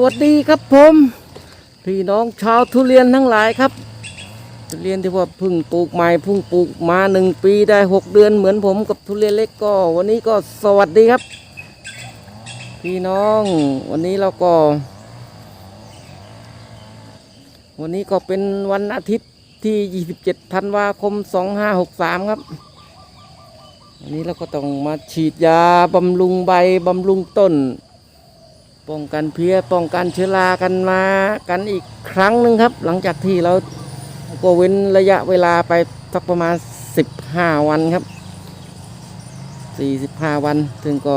วัสดีครับผม พี่น้องชาวทุเรียนทั้งหลายครับ ทุเรียนที่ว่าเพึ่งปลูกใหม่เพึ่งปลูกมาหนึ่งปีได้หกเดือนเหมือนผมกับทุเรียนเล็กก็ วันนี้ก็สวัสดีครับ พี่น้องวันนี้เราก็ วันนี้ก็เป็นวันอาทิตย์ที่ 27 ธันวาคม 2563 ครับวันนี้เราก็ต้องมาฉีดยาบำรุงใบบำรุงต้น ป้องกันเพี้ยป้องกันเชื้อรากันมากันอีกครั้งหนึ่งครับ หลังจากที่เราก็เว้นระยะเวลาไปสักประมาณ 15 วันครับ 45 วัน ซึ่งก็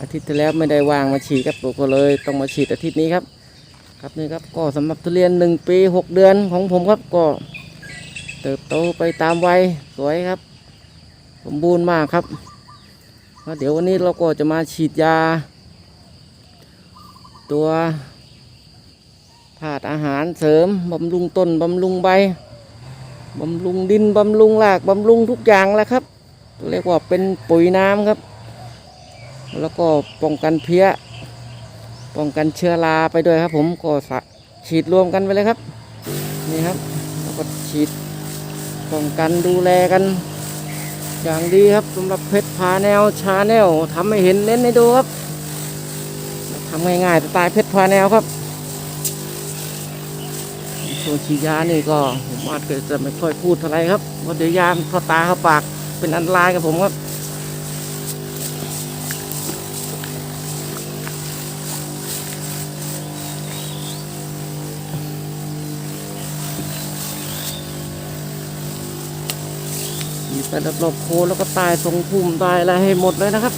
อาทิตย์ที่แล้วไม่ได้วางมาฉีดครับก็เลยต้องมาฉีดอาทิตย์นี้ครับ ครับนี่ครับก็สำหรับทุเรียน 1 ปี 6 เดือนของผมครับก็เติบโตไปตามวัยสวยครับ สมบูรณ์มากครับเดี๋ยววันนี้เราก็จะมาฉีดยา ตัวธาตุอาหารเสริมบำรุงต้นบำรุงใบบำรุงดินบำรุงรากบำรุงทุกอย่างแล้วครับเรียกว่าเป็นปุ๋ยน้ำครับ แล้วก็ป้องกันเพี้ย ป้องกันเชื้อราไปด้วยครับ ผมก็ฉีดรวมกันไปเลยครับ นี่ครับ แล้วก็ฉีดป้องกันดูแลกัน อย่างดีครับสำหรับเพชรพาแนวชาแนลทำให้เห็นเน้นให้ดูครับ ทำง่ายๆสไตล์เพชรพาแนวครับส่วนฉียานี่ก็ผมอาจจะไม่ค่อยพูดอะไรครับเพราเดี๋ยวยามเข้าตาเข้าปากเป็นอันตรายกับผมครับฉีดไปรอบๆโคแล้วก็ตายทรงพุ่มตายอะไรให้หมดเลยนะครับ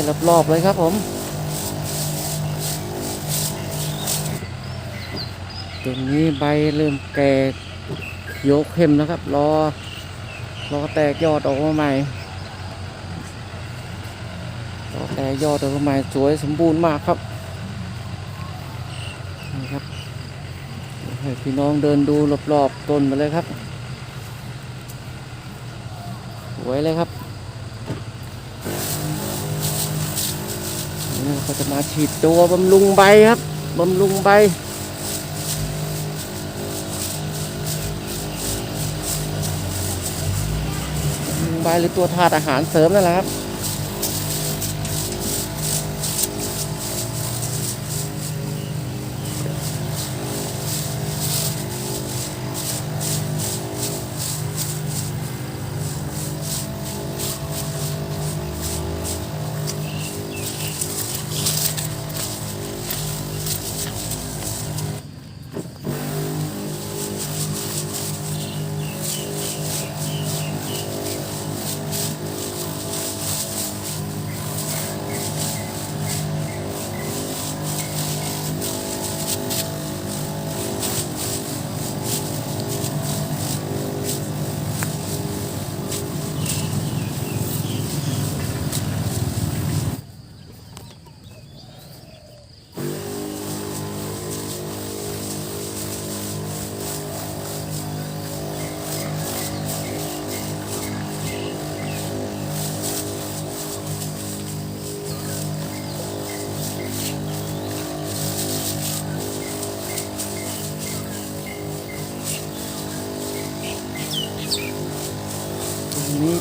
ให้รอบๆเลยครับผมตรงนี้ใบเริ่มแก่ยวเข้มแล้วครับ รอ รอแตกยอดออกมาใหม่ รอแตกยอดออกมาใหม่สวยสมบูรณ์มากครับ นี่ครับให้พี่น้องเดินดูรอบๆต้นมาเลยครับ สวยเลยครับ นี่เราก็จะมาฉีดตัวบำรุงใบครับบำรุงใบบำรุงใบหรือตัวธาตุอาหารเสริมนั่นแหละครับ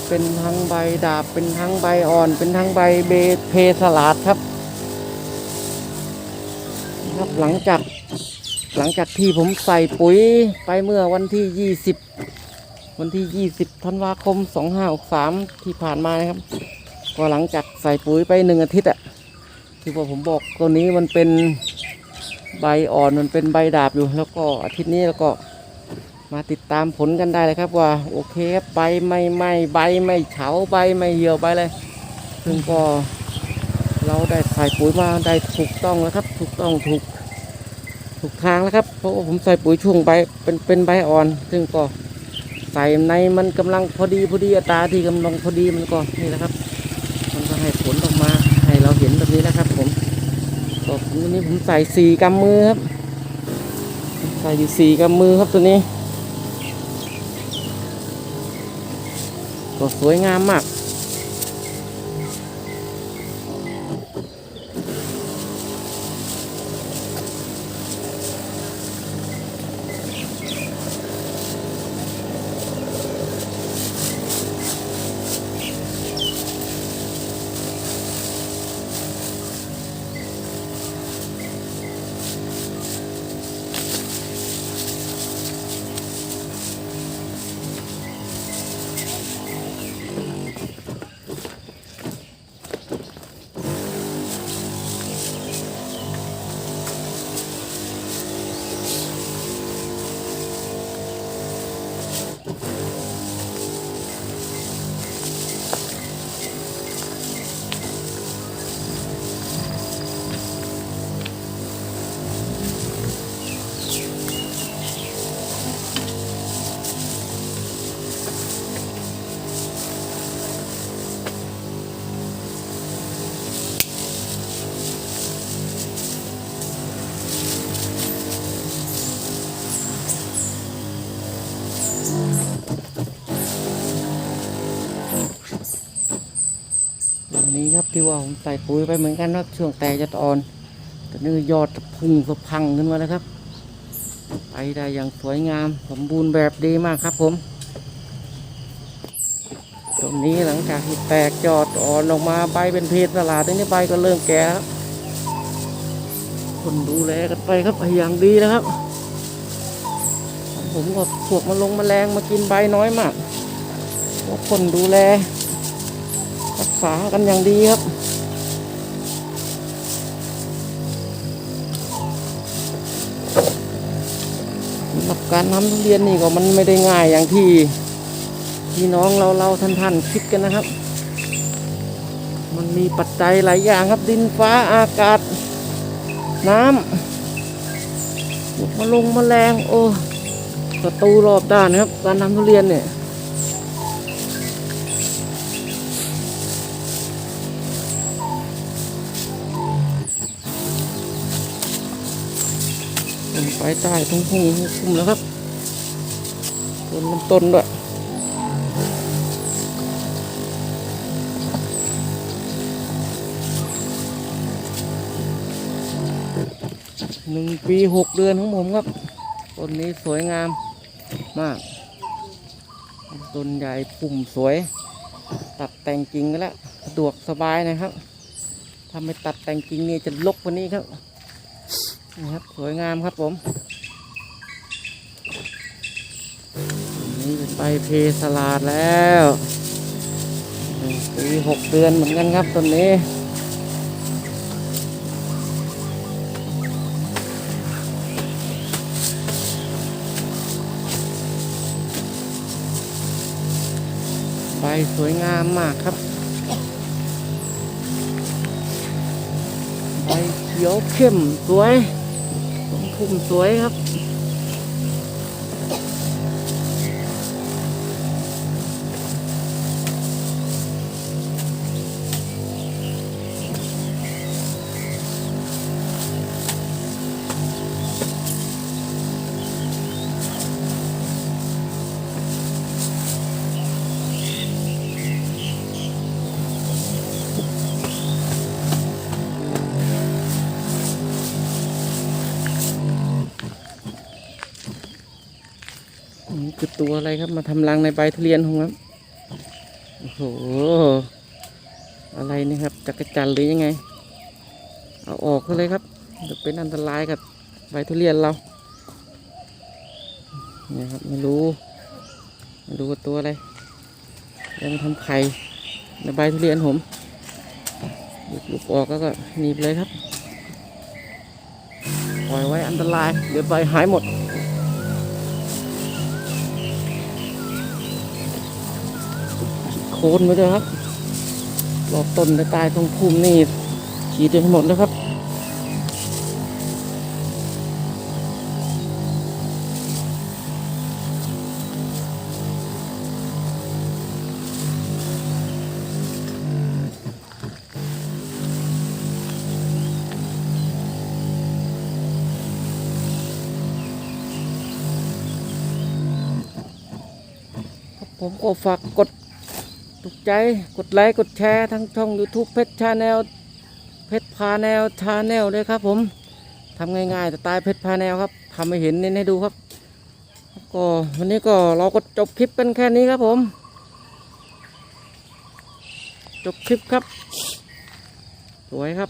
เป็นทั้งใบดาบเป็นทั้งใบอ่อน เป็นทั้งใบเบเพสลาดครับ ครับหลังจากหลังจากที่ผมใส่ปุ๋ยไปเมื่อวันที่ 20 วันที่ 20ธันวาคม 2563 ที่ผ่านมานะครับ ก็หลังจากใส่ปุ๋ยไปหนึ่งอาทิตย์อะที่ว่าผมบอกตัวนี้มันเป็นใบอ่อนมันเป็นใบดาบอยู่ แล้วก็อาทิตย์นี้แล้วก็ มาติดตามผลกันได้เลยครับว่าโอเคครับใบไม่ไหมใบไม่เฉาใบไม่เหี่ยวใบเลย ซึ่งก็เราได้ใส่ปุ๋ยมาได้ถูกต้องแล้วครับ ถูกต้องถูกถูกทางแล้วครับเพราะว่าผมใส่ปุ๋ยช่วงใบเป็นเป็นใบอ่อน ซึ่งก็ใส่ในมันกำลังพอดีพอดีอัตราที่กำลังพอดีมันก็นี่แหละครับ มันก็ให้ผลออกมาให้เราเห็นแบบนี้นะครับ ผมก็ผมตัวนี้ผมใส่สี่กำมือครับใส่อยู่สี่กำมือครับตัวนี้ สวยงามมาก นี้ครับที่ว่าผมใส่ปุ๋ยไปเหมือนกันครับช่วงแต่จะอ่อนแต่นี่ยอดพุ่งสะพังขึ้นมาแล้วครับ ไปได้อย่างสวยงามสมบูรณ์แบบดีมากครับผม ตรงนี้หลังจากที่แตกยอดอ่อนออกมาใบเป็นเพศสลาดทีนี้ใบก็เริ่มแก่ครับคนดูแลกันไปครับอย่างดีนะครับ ผมก็พวกมาลงแมลงมากินใบน้อยมากเพราะคนดูแล ษากันอย่างดีครับ สำหรับการทำทุเรียนนี่ก็มันไม่ได้ง่ายอย่างที่พี่น้องเราเราท่านท่านคิดกันนะครับ มันมีปัจจัยหลายอย่างครับดินฟ้าอากาศ น้ำมาลงมาแมลงโอ้ศัตรูรอบด้านครับ การทำทุเรียนเนี่ย ต้ใต้ทุ่งพุ่งคุมแล้วครับต้นลำต้นด้วยหนึ่งปีหกเดือนของผมครับต้นนี้สวยงามมากต้นใหญ่ปุ่มสวย ตัดแต่งกิ่งกันแล้วสะดวกสบายนะครับถ้าไม่ตัดแต่งกิ่งนี่จะลกกว่านี้ครับ นี่ครับสวยงามครับผมอันนี่เป็นใบเพสลาดแล้วปีหกเดือนเหมือนกันครับต้นนี้ใบสวยงามมากครับ ใบเขียวเข้มสวย พุ่มสวยครับ คือตัวอะไรครับมาทำรังในใบทุเรียนของครับโอ้โหอะไรนี่ครับจักรจันหรือยังไง เอาออกเลยครับจะเป็นอันตรายกับใบทุเรียนเราเนี่ยครับไม่รู้ไม่รู้ว่าตัวอะไรยังทำไข่ในใบทุเรียนผมหยิบลูกออกแล้วก็หนีบเลยครับปล่อยไว้อันตรายเดี๋ยวใบหายหมด โคนไปด้วยครับรอบต้นไปตายตรงพุ่มนี่ฉีดไปหมดแล้วครับผมก็ฝากกด ถูกใจกดไลค์กดแชร์ทั้งช่อง YouTube เพชรชาแนลเพชรพาแนลชาแนลด้วยครับผมทำง่ายๆแต่ตายเพชรพาแนลครับทำให้เห็นเน้นให้ดูครับก็วันนี้ก็เราก็จบคลิปกันแค่นี้ครับผม จบคลิปครับ สวยครับ